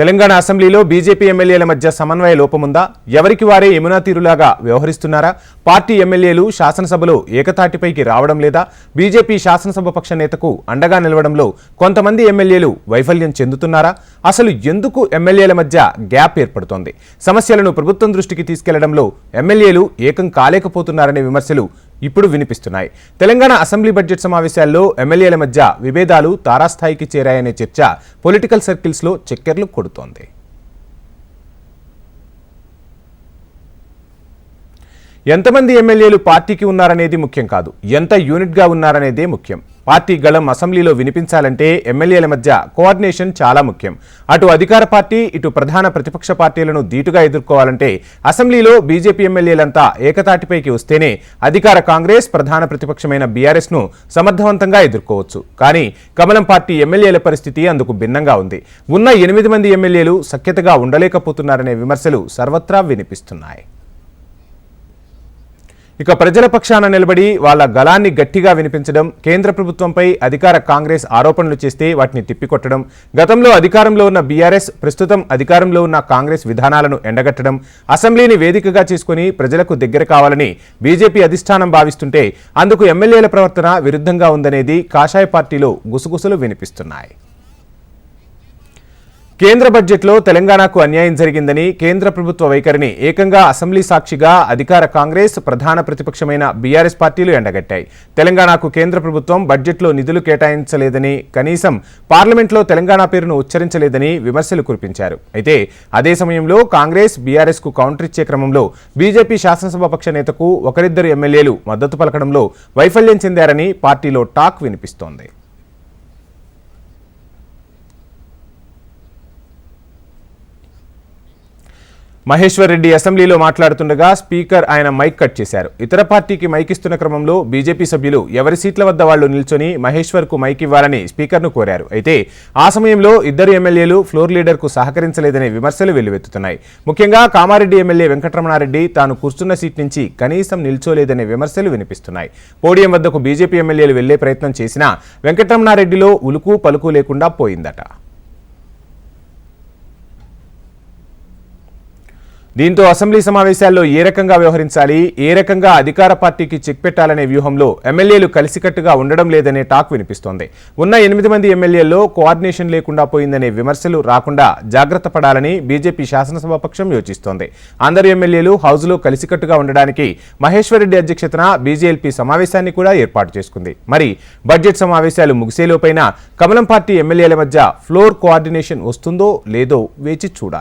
తెలంగాణ అసెంబ్లీలో బీజేపీ ఎమ్మెల్యేల మధ్య సమన్వయ లోపముందా? ఎవరికి వారే యమునా తీరులాగా వ్యవహరిస్తున్నారా? పార్టీ ఎమ్మెల్యేలు శాసనసభలో ఏకతాటిపైకి రావడం లేదా? బీజేపీ శాసనసభ పక్ష నేతకు అండగా నిలవడంలో కొంతమంది ఎమ్మెల్యేలు వైఫల్యం చెందుతున్నారా? అసలు ఎందుకు ఎమ్మెల్యేల మధ్య గ్యాప్ ఏర్పడుతోంది? సమస్యలను ప్రభుత్వం దృష్టికి తీసుకెళ్ళడంలో ఎమ్మెల్యేలు ఏకం కాలేకపోతున్నారనే విమర్శలు ఇప్పుడు వినిపిస్తున్నాయి. తెలంగాణ అసెంబ్లీ బడ్జెట్ సమావేశాల్లో ఎమ్మెల్యేల మధ్య విభేదాలు తారాస్థాయికి చేరాయనే చర్చ పొలిటికల్ సర్కిల్స్లో చక్కెర్లు కొడుతోంది. ఎంతమంది ఎమ్మెల్యేలు పార్టీకి ఉన్నారనేది ముఖ్యం కాదు. ఎంత యూనిట్గా ఉన్నారనేదే ముఖ్యం. పార్టీ గళం అసెంబ్లీలో వినిపించాలంటే ఎమ్మెల్యేల మధ్య కోఆర్డినేషన్ చాలా ముఖ్యం. అటు అధికార పార్టీ ఇటు ప్రధాన ప్రతిపక్ష పార్టీలను ధీటుగా ఎదుర్కోవాలంటే అసెంబ్లీలో బీజేపీ ఎమ్మెల్యేలంతా ఏకతాటిపైకి వస్తేనే అధికార కాంగ్రెస్ ప్రధాన ప్రతిపక్షమైన బీఆర్ఎస్ను సమర్థవంతంగా ఎదుర్కోవచ్చు. కానీ కమలం పార్టీ ఎమ్మెల్యేల పరిస్థితి అందుకు భిన్నంగా ఉంది. ఉన్న ఎనిమిది మంది ఎమ్మెల్యేలు సఖ్యతగా ఉండలేకపోతున్నారనే విమర్శలు సర్వత్రా వినిపిస్తున్నాయి. ఇక ప్రజల పక్షాన నిలబడి వాళ్ళ గలాన్ని గట్టిగా వినిపించడం కేంద్ర ప్రభుత్వంపై అధికార కాంగ్రెస్ ఆరోపణలు చేస్తే వాటిని తిప్పికొట్టడం గతంలో అధికారంలో ఉన్న బీఆర్ఎస్ ప్రస్తుతం అధికారంలో ఉన్న కాంగ్రెస్ విధానాలను ఎండగట్టడం అసెంబ్లీని వేదికగా చేసుకుని ప్రజలకు దగ్గర కావాలని బీజేపీ అధిష్టానం భావిస్తుంటే అందుకు ఎమ్మెల్యేల ప్రవర్తన విరుద్ధంగా ఉందనేది కాషాయ పార్టీలో గుసగుసలు వినిపిస్తున్నాయి. కేంద్ర బడ్జెట్లో తెలంగాణకు అన్యాయం జరిగిందని కేంద్ర ప్రభుత్వ వైఖరిని ఏకంగా అసెంబ్లీ సాక్షిగా అధికార కాంగ్రెస్ ప్రధాన ప్రతిపక్షమైన బీఆర్ఎస్ పార్టీలు ఎండగట్టాయి. తెలంగాణకు కేంద్ర ప్రభుత్వం బడ్జెట్లో నిధులు కేటాయించలేదని కనీసం పార్లమెంట్లో తెలంగాణ పేరును ఉచ్చరించలేదని విమర్శలు కురిపించారు. అయితే అదే సమయంలో కాంగ్రెస్ బీఆర్ఎస్కు కౌంటర్ ఇచ్చే క్రమంలో బీజేపీ శాసనసభ పక్ష నేతకు ఒకరిద్దరు ఎమ్మెల్యేలు మద్దతు పలకడంలో వైఫల్యం చెందారని పార్టీలో టాక్ వినిపిస్తోంది. మహేశ్వర్ రెడ్డి అసెంబ్లీలో మాట్లాడుతుండగా స్పీకర్ ఆయన మైక్ కట్ చేశారు. ఇతర పార్టీకి మైక్ ఇస్తున్న క్రమంలో బీజేపీ సభ్యులు ఎవరి సీట్ల వద్ద వాళ్ళు నిల్చొని మహేశ్వర్కు మైక్ ఇవ్వాలని స్పీకర్ను కోరారు. అయితే ఆ సమయంలో ఇద్దరు ఎమ్మెల్యేలు ఫ్లోర్ లీడర్కు సహకరించలేదనే విమర్శలు వెల్లువెత్తుతున్నాయి. ముఖ్యంగా కామారెడ్డి ఎమ్మెల్యే వెంకటరమణారెడ్డి తాను కూర్చున్న సీట్ నుంచి కనీసం నిల్చోలేదనే విమర్శలు వినిపిస్తున్నాయి. పోడియం వద్దకు బీజేపీ ఎమ్మెల్యేలు వెళ్ళే ప్రయత్నం చేసినా వెంకటరమణారెడ్డిలో ఉలుకు పలుకు లేకుండా పోయిందట. దీంతో అసెంబ్లీ సమావేశాల్లో ఏ రకంగా వ్యవహరించాలి ఏ రకంగా అధికార పార్టీకి చెక్ పెట్టాలనే వ్యూహంలో ఎమ్మెల్యేలు కలిసికట్టుగా ఉండడం లేదనే టాక్ వినిపిస్తోంది. ఉన్న ఎనిమిది మంది ఎమ్మెల్యేల్లో కోఆర్డినేషన్ లేకుండా పోయిందనే విమర్శలు రాకుండా జాగ్రత్త పడాలని బీజేపీ శాసనసభాపక్షం యోచిస్తోంది. అందరు ఎమ్మెల్యేలు హౌజ్లో కలిసికట్టుగా ఉండడానికి మహేశ్వరరెడ్డి అధ్యక్షతన బీజేఎల్పీ సమావేశాన్ని కూడా ఏర్పాటు చేసుకుంది. మరి బడ్జెట్ సమావేశాలు ముగిసేలోపైన కమలం పార్టీ ఎమ్మెల్యేల మధ్య ఫ్లోర్ కోఆర్డినేషన్ వస్తుందో లేదో వేచి చూడాలి.